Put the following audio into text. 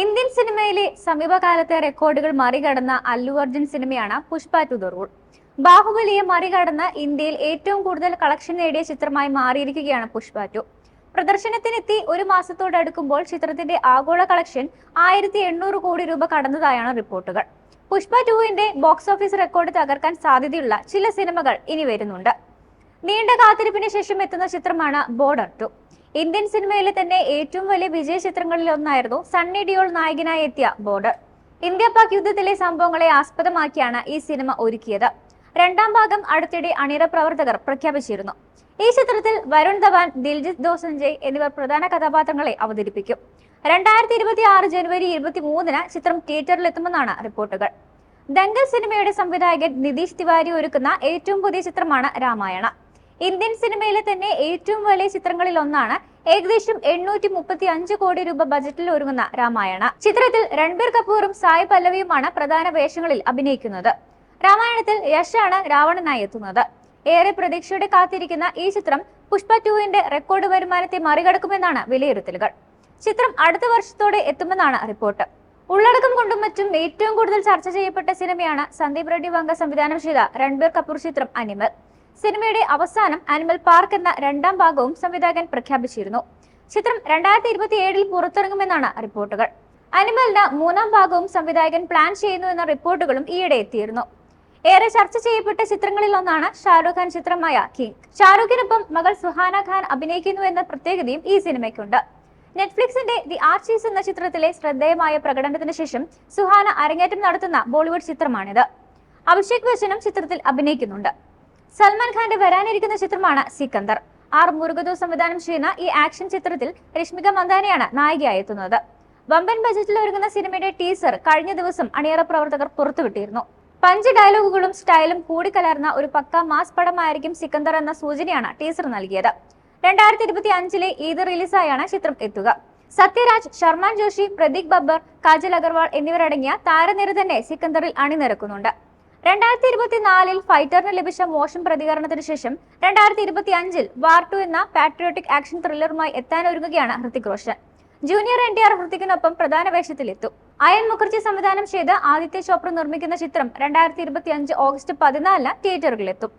Indian സിനിമയിലെ സമീപകാലത്തെ റെക്കോർഡുകൾ മറികടന്ന അല്ലു അർജുൻ സിനിമയാണ് പുഷ്പ ടു ദ റൂൾ. ബാഹുബലിയെ മറികടന്ന് ഇന്ത്യയിൽ ഏറ്റവും കൂടുതൽ കളക്ഷൻ നേടിയ ചിത്രമായി മാറിയിരിക്കുകയാണ് പുഷ്പ ടു. പ്രദർശനത്തിനെത്തി ഒരു മാസത്തോടടുക്കുമ്പോൾ ചിത്രത്തിന്റെ ആഗോള കളക്ഷൻ ആയിരത്തി എണ്ണൂറ് കോടി രൂപ കടന്നതായാണ് റിപ്പോർട്ടുകൾ. പുഷ്പ ടുവിന്റെ ബോക്സ് ഓഫീസ് റെക്കോർഡ് തകർക്കാൻ സാധ്യതയുള്ള ചില സിനിമകൾ ഇനി വരുന്നുണ്ട്. നീണ്ട കാത്തിരിപ്പിന് ശേഷം എത്തുന്ന ചിത്രമാണ് ബോർഡർ ടു. ഇന്ത്യൻ സിനിമയിലെ തന്നെ ഏറ്റവും വലിയ വിജയ ചിത്രങ്ങളിൽ ഒന്നായിരുന്നു സണ്ണി ഡിയോൾ നായകനായി എത്തിയ ബോർഡർ ഇന്ത്യ പാക് യുദ്ധത്തിലെ സംഭവങ്ങളെ ആസ്പദമാക്കിയാണ് ഈ സിനിമ ഒരുക്കിയത്. രണ്ടാം ഭാഗം അടുത്തിടെ അണിയറ പ്രവർത്തകർ പ്രഖ്യാപിച്ചിരുന്നു. ഈ ചിത്രത്തിൽ വരുൺ ധവാൻ ദിൽജിത് ദോസഞ്ജയ് എന്നിവർ പ്രധാന കഥാപാത്രങ്ങളെ അവതരിപ്പിക്കും. രണ്ടായിരത്തി ഇരുപത്തി ആറ് ജനുവരി ഇരുപത്തി മൂന്നിന് ചിത്രം തിയേറ്ററിലെത്തുമെന്നാണ് റിപ്പോർട്ടുകൾ. ദംഗൽ സിനിമയുടെ സംവിധായകൻ നിതീഷ് തിവാരി ഒരുക്കുന്ന ഏറ്റവും പുതിയ ചിത്രമാണ് രാമായണ. ഇന്ത്യൻ സിനിമയിലെ തന്നെ ഏറ്റവും വലിയ ചിത്രങ്ങളിൽ ഒന്നാണ് ഏകദേശം എണ്ണൂറ്റി മുപ്പത്തി അഞ്ച് കോടി രൂപ ബജറ്റിൽ ഒരുങ്ങുന്ന രാമായണ. ചിത്രത്തിൽ രൺബീർ കപൂറും സായ് പല്ലവിയുമാണ് പ്രധാന വേഷങ്ങളിൽ അഭിനയിക്കുന്നത്. രാമായണത്തിൽ യശാണ് രാവണനായി എത്തുന്നത്. ഏറെ പ്രതീക്ഷയോടെ കാത്തിരിക്കുന്ന ഈ ചിത്രം പുഷ്പ ടുവിന്റെ റെക്കോർഡ് വരുമാനത്തെ മറികടക്കുമെന്നാണ് വിലയിരുത്തലുകൾ. ചിത്രം അടുത്ത വർഷത്തോടെ എത്തുമെന്നാണ് റിപ്പോർട്ട്. ഉള്ളടക്കം കൊണ്ടും മറ്റും ഏറ്റവും കൂടുതൽ ചർച്ച ചെയ്യപ്പെട്ട സിനിമയാണ് സന്ദീപ് റെഡ്ഡി വങ്ക സംവിധാനം ചെയ്ത രൺബീർ കപൂർ ചിത്രം അനിമൽ. സിനിമയുടെ അവസാനം ആനിമൽ പാർക്ക് എന്ന രണ്ടാം ഭാഗവും സംവിധായകൻ പ്രഖ്യാപിച്ചിരുന്നു. ചിത്രം രണ്ടായിരത്തി ഇരുപത്തി ഏഴിൽ പുറത്തിറങ്ങുമെന്നാണ് റിപ്പോർട്ടുകൾ. അനിമലിന് മൂന്നാം ഭാഗവും സംവിധായകൻ പ്ലാൻ ചെയ്യുന്നു എന്ന റിപ്പോർട്ടുകളും ഈയിടെ എത്തിയിരുന്നു. ഏറെ ചർച്ച ചെയ്യപ്പെട്ട ചിത്രങ്ങളിൽ ഒന്നാണ് ഷാരൂഖ് ഖാൻ ചിത്രമായ കിങ്. ഷാരൂഖിനൊപ്പം മകൾ സുഹാന ഖാൻ അഭിനയിക്കുന്നു എന്ന പ്രത്യേകതയും ഈ സിനിമയ്ക്കുണ്ട്. നെറ്റ്ഫ്ലിക്സിന്റെ ദി ആർച്ചീസ് എന്ന ചിത്രത്തിലെ ശ്രദ്ധേയമായ പ്രകടനത്തിന് ശേഷം സുഹാന അരങ്ങേറ്റം നടത്തുന്ന ബോളിവുഡ് ചിത്രമാണിത്. അഭിഷേക് ബച്ചനും ചിത്രത്തിൽ അഭിനയിക്കുന്നുണ്ട്. സൽമാൻ ഖാന്റെ വരാനിരിക്കുന്ന ചിത്രമാണ് സിക്കന്ദർ. ആർ മുരുകദോ സംവിധാനം ചെയ്യുന്ന ഈ ആക്ഷൻ ചിത്രത്തിൽ രശ്മിക മന്ദാനയാണ് നായികയായി എത്തുന്നത് വമ്പൻ ബജറ്റിൽ ഒരുങ്ങുന്ന സിനിമയുടെ ടീസർ കഴിഞ്ഞ ദിവസം അണിയറ പ്രവർത്തകർ പുറത്തുവിട്ടിരുന്നു. പഞ്ച് ഡയലോഗുകളും സ്റ്റൈലും കൂടിക്കലർന്ന ഒരു പക്ക മാസ് പടമായിരിക്കും സിക്കന്ദർ എന്ന സൂചനയാണ് ടീസർ നൽകിയത്. രണ്ടായിരത്തി ഇരുപത്തി അഞ്ചിലെ ഈദ് റിലീസായാണ് ചിത്രം എത്തുക. സത്യരാജ് ശർമാൻ ജോഷി പ്രദീപ് ബബ്ബർ കാജൽ അഗർവാൾ എന്നിവരടങ്ങിയ താരനിര തന്നെ സിക്കന്ദറിൽ അണിനിരക്കുന്നുണ്ട്. രണ്ടായിരത്തി ഇരുപത്തിനാലിൽ ഫൈറ്ററിന് ലഭിച്ച മോശം പ്രതികരണത്തിന് ശേഷം രണ്ടായിരത്തി ഇരുപത്തി അഞ്ചിൽ വാർ ടു എന്ന പാട്രിയോട്ടിക് ആക്ഷൻ ത്രില്ലറുമായി എത്താനൊരുങ്ങുകയാണ് Hrithik Roshan. Junior N T R ഹൃതിക്കിനൊപ്പം പ്രധാന വേഷത്തിലെത്തും. അയൻ മുഖർജി സംവിധാനം ചെയ്ത് ആദിത്യ ചോപ്ര നിർമ്മിക്കുന്ന ചിത്രം രണ്ടായിരത്തി ഇരുപത്തി അഞ്ച് ഓഗസ്റ്റ് പതിനാലിന് തിയേറ്ററുകളിലെത്തും.